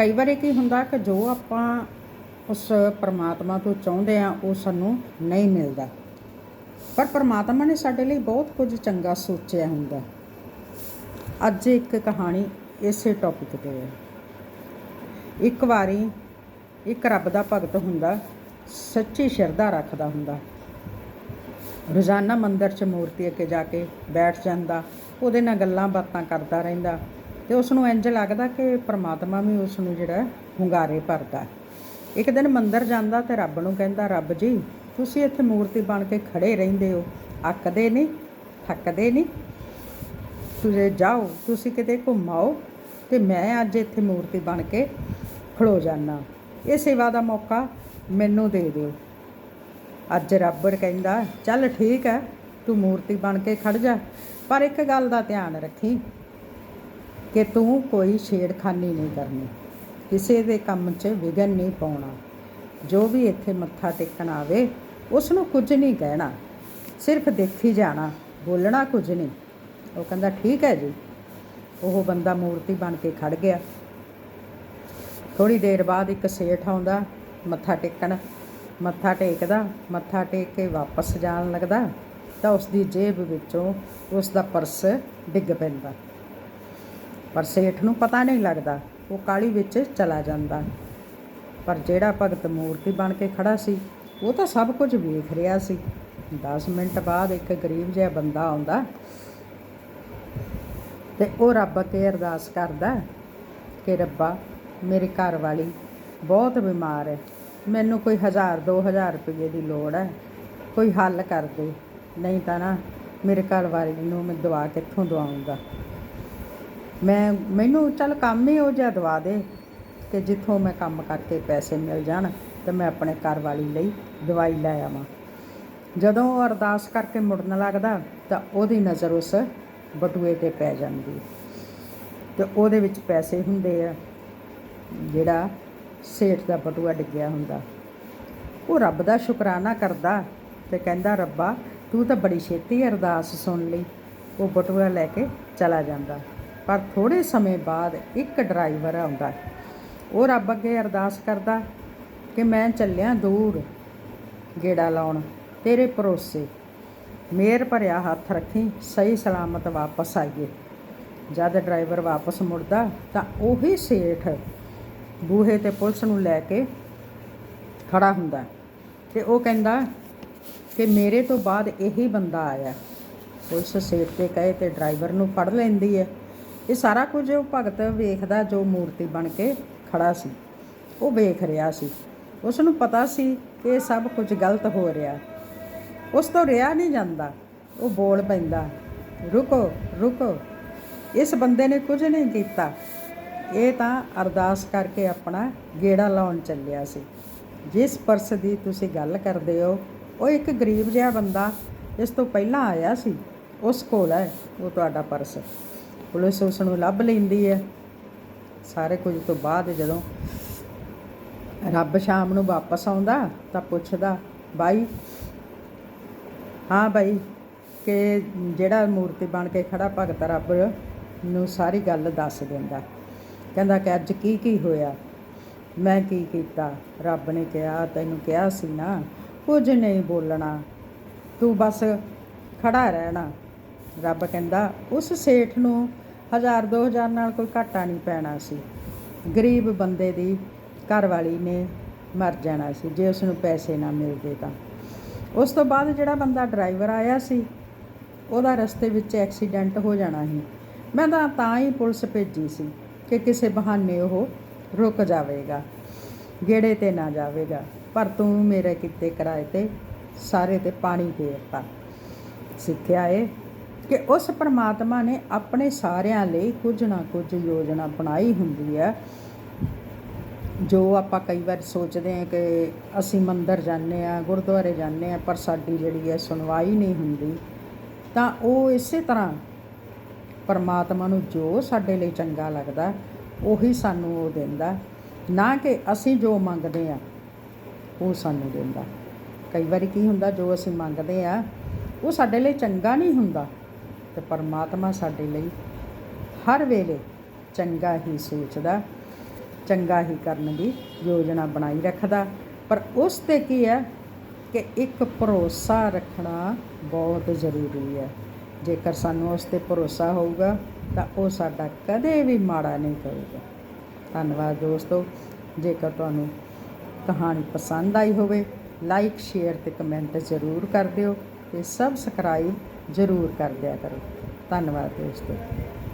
ਕਈ ਵਾਰੀ ਕੀ ਹੁੰਦਾ ਕਿ ਜੋ ਆਪਾਂ ਉਸ ਪਰਮਾਤਮਾ ਤੋਂ ਚਾਹੁੰਦੇ ਆ, ਉਹ ਸਾਨੂੰ ਨਹੀਂ ਮਿਲਦਾ। ਪਰ ਪਰਮਾਤਮਾ ਨੇ ਸਾਡੇ ਲਈ ਬਹੁਤ ਕੁਝ ਚੰਗਾ ਸੋਚਿਆ ਹੁੰਦਾ। ਅੱਜ ਇੱਕ ਕਹਾਣੀ ਇਸੇ ਟੌਪਿਕ ਤੇ ਹੈ। ਇੱਕ ਵਾਰੀ ਇੱਕ ਰੱਬ ਦਾ ਭਗਤ ਹੁੰਦਾ, ਸੱਚੀ ਸ਼ਰਧਾ ਰੱਖਦਾ ਹੁੰਦਾ। ਰੋਜ਼ਾਨਾ ਮੰਦਰ 'ਚ ਮੂਰਤੀ ਅੱਗੇ ਜਾ ਕੇ ਬੈਠ ਜਾਂਦਾ, ਉਹਦੇ ਨਾਲ ਗੱਲਾਂ ਬਾਤਾਂ ਕਰਦਾ ਰਹਿੰਦਾ। ਤੇ ਉਸ ਨੂੰ ਇੰਜ ਲੱਗਦਾ ਕਿ ਪ੍ਰਮਾਤਮਾ ਵੀ ਉਸ ਨੂੰ ਜਿਹੜਾ ਹੁੰਗਾਰੇ ਭਰਦਾ ਇੱਕ ਦਿਨ ਮੰਦਰ ਜਾਂਦਾ ਤੇ ਰੱਬ ਨੂੰ ਕਹਿੰਦਾ, ਰੱਬ ਜੀ, ਤੁਸੀਂ ਇੱਥੇ ਮੂਰਤੀ ਬਣ ਕੇ ਖੜੇ ਰਹਿੰਦੇ ਹੋ। ਅੱਕਦੇ ਨਹੀਂ, ਥੱਕਦੇ ਨਹੀਂ। ਤੁਸੀਂ ਜਾਓ, ਤੁਸੀਂ ਕਿਤੇ ਘੁੰਮਾਓ ਤੇ ਮੈਂ ਅੱਜ ਇੱਥੇ ਮੂਰਤੀ ਬਣ ਕੇ ਖੜੋ ਜਾਣਾ ਇਹ ਸੇਵਾ ਦਾ ਮੌਕਾ ਮੈਨੂੰ ਦੇ ਦਿਓ। ਅੱਜ ਰੱਬਰ ਕਹਿੰਦਾ, ਚੱਲ ਠੀਕ ਹੈ, ਤੂੰ ਮੂਰਤੀ ਬਣ ਕੇ ਖੜ ਜਾ। ਪਰ ਇੱਕ ਗੱਲ ਦਾ ਧਿਆਨ ਰੱਖੀ ਕਿ ਤੂੰ ਕੋਈ ਛੇੜਖਾਨੀ ਨਹੀਂ ਕਰਨੀ। ਕਿਸੇ ਦੇ ਕੰਮ 'ਚ ਵਿਗਨ ਨਹੀਂ ਪਾਉਣਾ। ਜੋ ਵੀ ਇੱਥੇ ਮੱਥਾ ਟੇਕਣ ਆਵੇ ਉਸ ਨੂੰ ਕੁਝ ਨਹੀਂ ਕਹਿਣਾ। ਸਿਰਫ ਦੇਖੀ ਜਾਣਾ, ਬੋਲਣਾ ਕੁਝ ਨਹੀਂ। ਉਹ ਕਹਿੰਦਾ, ਠੀਕ ਹੈ ਜੀ। ਉਹ ਬੰਦਾ ਮੂਰਤੀ ਬਣ ਕੇ ਖੜ ਗਿਆ। ਥੋੜੀ ਦੇਰ ਬਾਅਦ ਇੱਕ ਸੇਠ ਆਉਂਦਾ, ਮੱਥਾ ਟੇਕਣ। ਮੱਥਾ ਟੇਕਦਾ, ਮੱਥਾ ਟੇਕ ਕੇ ਵਾਪਸ ਜਾਣ ਲੱਗਦਾ ਤਾਂ ਉਸ ਦੀ ਜੇਬ ਵਿੱਚੋਂ ਉਸ ਦਾ ਪਰਸ ਡਿੱਗ ਪੈਂਦਾ। ਪਰ ਸੇਠ ਨੂੰ ਪਤਾ ਨਹੀਂ ਲੱਗਦਾ, ਉਹ ਕਾਲੀ ਵਿੱਚ ਚਲਾ ਜਾਂਦਾ। ਪਰ ਜਿਹੜਾ ਭਗਤ ਮੂਰਤੀ ਬਣ ਕੇ ਖੜਾ ਸੀ, ਉਹ ਤਾਂ ਸਭ ਕੁਝ ਵੇਖ ਰਿਹਾ ਸੀ। 10 ਮਿੰਟ ਬਾਅਦ ਇੱਕ ਗਰੀਬ ਜਿਹਾ ਬੰਦਾ ਆਉਂਦਾ ਤੇ ਉਹ ਰੱਬ ਅੱਗੇ ਅਰਦਾਸ ਕਰਦਾ ਕਿ ਰੱਬਾ, ਮੇਰੇ ਘਰ ਵਾਲੀ ਬਹੁਤ ਬਿਮਾਰ ਹੈ। ਮੈਨੂੰ ਕੋਈ 1000 2000 ਰੁਪਏ ਦੀ ਲੋੜ ਹੈ। ਕੋਈ ਹੱਲ ਕਰ ਦੇ। ਨਹੀਂ ਤਾਂ ਨਾ, ਮੇਰੇ ਘਰ ਵਾਲੀ ਨੂੰ ਮੈਂ ਦਵਾ ਕਿੱਥੋਂ ਦਵਾਉਂਗਾ ਮੈਂ, ਮੈਨੂੰ ਚੱਲ ਕੰਮ ਹੀ ਉਹ ਜਿਹਾ ਦਵਾ ਦੇ ਕਿ ਜਿੱਥੋਂ ਮੈਂ ਕੰਮ ਕਰਕੇ ਪੈਸੇ ਮਿਲ ਜਾਣ ਤੇ ਮੈਂ ਆਪਣੇ ਘਰ ਵਾਲੀ ਲਈ ਦਵਾਈ ਲੈ ਆਵਾਂ। ਜਦੋਂ ਉਹ ਅਰਦਾਸ ਕਰਕੇ ਮੁੜਨ ਲੱਗਦਾ ਤਾਂ ਉਹਦੀ ਨਜ਼ਰ ਉਸ ਬਟੂਏ ਤੇ ਪੈ ਜਾਂਦੀ ਤੇ ਉਹਦੇ ਵਿੱਚ ਪੈਸੇ ਹੁੰਦੇ ਆ, ਜਿਹੜਾ ਸੇਠ ਦਾ ਬਟੂਆ ਡਿੱਗਿਆ ਹੁੰਦਾ। ਉਹ ਰੱਬ ਦਾ ਸ਼ੁਕਰਾਨਾ ਕਰਦਾ ਤੇ ਕਹਿੰਦਾ, ਰੱਬਾ, ਤੂੰ ਤਾਂ ਬੜੀ ਛੇਤੀ ਅਰਦਾਸ ਸੁਣ ਲਈ। ਉਹ ਬਟੂਆ ਲੈ ਕੇ ਚਲਾ ਜਾਂਦਾ। ਪਰ ਥੋੜੇ ਸਮੇਂ ਬਾਅਦ ਇੱਕ ਡਰਾਈਵਰ ਆਉਂਦਾ। ਉਹ ਰੱਬ ਅੱਗੇ ਅਰਦਾਸ ਕਰਦਾ ਕਿ ਮੈਂ ਚੱਲਿਆ ਦੂਰ ਗੇੜਾ ਲਾਉਣ, ਤੇਰੇ ਭਰੋਸੇ ਮੇਰ ਭਰਿਆ ਹੱਥ ਰੱਖੀ, ਸਹੀ ਸਲਾਮਤ ਵਾਪਸ ਆਈਏ। ਜਦ ਡਰਾਈਵਰ ਵਾਪਸ ਮੁੜਦਾ ਤਾਂ ਉਹੀ ਸੇਠ ਬੂਹੇ ਤੇ ਪੁਲਿਸ ਨੂੰ ਲੈ ਕੇ ਖੜਾ ਹੁੰਦਾ ਤੇ ਉਹ ਕਹਿੰਦਾ ਕਿ ਮੇਰੇ ਤੋਂ ਬਾਅਦ ਇਹੀ ਬੰਦਾ ਆਇਆ। ਪੁਲਿਸ ਸੇਠ ਤੇ ਕਹੇ ਤੇ ਡਰਾਈਵਰ ਨੂੰ ਫੜ ਲੈਂਦੀ ਹੈ। ਇਹ ਸਾਰਾ ਕੁਝ ਉਹ ਭਗਤ ਵੇਖਦਾ ਜੋ ਮੂਰਤੀ ਬਣ ਕੇ ਖੜਾ ਸੀ। ਉਹ ਵੇਖ ਰਿਹਾ ਸੀ। ਉਸ ਨੂੰ ਪਤਾ ਸੀ ਕਿ ਇਹ ਸਭ ਕੁਝ ਗਲਤ ਹੋ ਰਿਹਾ। ਉਸ ਤੋਂ ਰਿਹਾ ਨਹੀਂ ਜਾਂਦਾ। ਉਹ ਬੋਲ ਪੈਂਦਾ, ਰੁਕੋ ਰੁਕੋ। ਇਸ ਬੰਦੇ ਨੇ ਕੁਝ ਨਹੀਂ ਕੀਤਾ। ਇਹ ਤਾਂ ਅਰਦਾਸ ਕਰਕੇ ਆਪਣਾ ਗੇੜਾ ਲਾਉਣ ਚੱਲਿਆ ਸੀ। ਜਿਸ ਪਰਸ ਦੀ ਤੁਸੀਂ ਗੱਲ ਕਰਦੇ ਹੋ, ਉਹ ਇੱਕ ਗਰੀਬ ਜਿਹਾ ਬੰਦਾ ਇਸ ਤੋਂ ਪਹਿਲਾਂ ਆਇਆ ਸੀ। ਉਸ ਕੋਲ ਹੈ, ਉਹ ਤੁਹਾਡਾ ਪਰਸ। ਪੁਲਿਸ ਉਸ ਨੂੰ ਲੱਭ ਲੈਂਦੀ ਹੈ। ਸਾਰੇ ਕੁਝ ਤੋਂ ਬਾਅਦ ਜਦੋਂ ਰੱਬ ਸ਼ਾਮ ਨੂੰ ਵਾਪਸ ਆਉਂਦਾ ਤਾਂ ਪੁੱਛਦਾ, ਬਾਈ, ਹਾਂ ਬਾਈ, ਕਿ ਜਿਹੜਾ ਮੂਰਤੀ ਬਣ ਕੇ ਖੜਾ ਭਗਤ ਰੱਬ ਨੂੰ ਸਾਰੀ ਗੱਲ ਦੱਸ ਦਿੰਦਾ। ਕਹਿੰਦਾ ਕਿ ਅੱਜ ਕੀ ਕੀ ਹੋਇਆ? ਮੈਂ ਕੀ ਕੀਤਾ? ਰੱਬ ਨੇ ਕਿਹਾ, ਤੈਨੂੰ ਕਿਹਾ ਸੀ ਨਾ, ਕੁਝ ਨਹੀਂ ਬੋਲਣਾ। ਤੂੰ ਬਸ ਖੜਾ ਰਹਿਣਾ। ਰੱਬ ਕਹਿੰਦਾ, ਉਸ ਸੇਠ ਨੂੰ ਹਜ਼ਾਰ ਦੋ ਹਜ਼ਾਰ ਨਾਲ ਕੋਈ ਘਾਟਾ ਨਹੀਂ ਪੈਣਾ ਸੀ। ਗਰੀਬ ਬੰਦੇ ਦੀ ਘਰ ਵਾਲੀ ਨੇ ਮਰ ਜਾਣਾ ਸੀ, ਜੇ ਉਸ ਨੂੰ ਪੈਸੇ ਨਾ ਮਿਲਦੇ ਤਾਂ। ਉਸ ਤੋਂ ਬਾਅਦ ਜਿਹੜਾ ਬੰਦਾ ਡਰਾਈਵਰ ਆਇਆ ਸੀ, ਉਹਦਾ ਰਸਤੇ ਵਿੱਚ ਐਕਸੀਡੈਂਟ ਹੋ ਜਾਣਾ ਸੀ। ਮੈਂ ਤਾਂ ਤਾਂ ਹੀ ਪੁਲਿਸ ਭੇਜੀ ਸੀ ਕਿ ਕਿਸੇ ਬਹਾਨੇ ਉਹ ਰੁਕ ਜਾਵੇਗਾ, ਗੇੜੇ ਤੇ ਨਾ ਜਾਵੇਗਾ, ਪਰ ਤੂੰ ਮੇਰੇ ਕਿਤੇ ਕਿਰਾਏ ਤੇ ਸਾਰੇ ਤੇ ਪਾਣੀ ਦੇ ਦਿੱਤਾ ਸਿੱਖਿਆ ਏ। ਕਿ ਉਸ ਪਰਮਾਤਮਾ ਨੇ ਆਪਣੇ ਸਾਰਿਆਂ ਲਈ ਕੁਝ ਨਾ ਕੁਝ ਯੋਜਨਾ ਬਣਾਈ ਹੁੰਦੀ ਹੈ। ਜੋ ਆਪਾਂ ਕਈ ਵਾਰ ਸੋਚਦੇ ਹਾਂ ਕਿ ਅਸੀਂ ਮੰਦਰ ਜਾਂਦੇ ਆ ਗੁਰਦੁਆਰੇ ਜਾਂਦੇ ਆ ਪਰ ਸਾਡੀ ਜਿਹੜੀ ਹੈ ਸੁਣਵਾਈ ਨਹੀਂ ਹੁੰਦੀ, ਤਾਂ ਉਹ ਇਸੇ ਤਰ੍ਹਾਂ ਪਰਮਾਤਮਾ ਨੂੰ ਜੋ ਸਾਡੇ ਲਈ ਚੰਗਾ ਲੱਗਦਾ, ਉਹੀ ਸਾਨੂੰ ਉਹ ਦਿੰਦਾ। ਨਾ ਕਿ ਅਸੀਂ ਜੋ ਮੰਗਦੇ ਆ ਉਹ ਸਾਨੂੰ ਦਿੰਦਾ। ਕਈ ਵਾਰੀ ਕੀ ਹੁੰਦਾ, ਜੋ ਅਸੀਂ ਮੰਗਦੇ ਆ ਉਹ ਸਾਡੇ ਲਈ ਚੰਗਾ ਨਹੀਂ ਹੁੰਦਾ। ਤੇ ਪਰਮਾਤਮਾ ਸਾਡੇ ਲਈ ਹਰ ਵੇਲੇ ਚੰਗਾ ਹੀ ਸੋਚਦਾ, ਚੰਗਾ ਹੀ ਕਰਨ ਦੀ ਯੋਜਨਾ ਬਣਾਈ ਰੱਖਦਾ। ਪਰ ਉਸ ਤੇ ਕੀ ਹੈ ਕਿ ਇੱਕ ਭਰੋਸਾ ਰੱਖਣਾ ਬਹੁਤ ਜ਼ਰੂਰੀ ਹੈ। ਜੇਕਰ ਸਾਨੂੰ ਉਸ ਤੇ ਭਰੋਸਾ ਹੋਊਗਾ, ਤਾਂ ਉਹ ਸਾਡਾ ਕਦੇ ਵੀ ਮਾੜਾ ਨਹੀਂ ਕਰੇਗਾ। ਧੰਨਵਾਦ ਦੋਸਤੋ, ਜੇਕਰ ਤੁਹਾਨੂੰ ਕਹਾਣੀ ਪਸੰਦ ਆਈ ਹੋਵੇ ਲਾਈਕ ਸ਼ੇਅਰ ਤੇ ਕਮੈਂਟ ਜ਼ਰੂਰ ਕਰ ਦਿਓ ਤੇ ਸਬਸਕ੍ਰਾਈਬ ਜ਼ਰੂਰ ਕਰ ਦਿਆ ਕਰੋ। ਧੰਨਵਾਦ ਦੋਸਤੋ।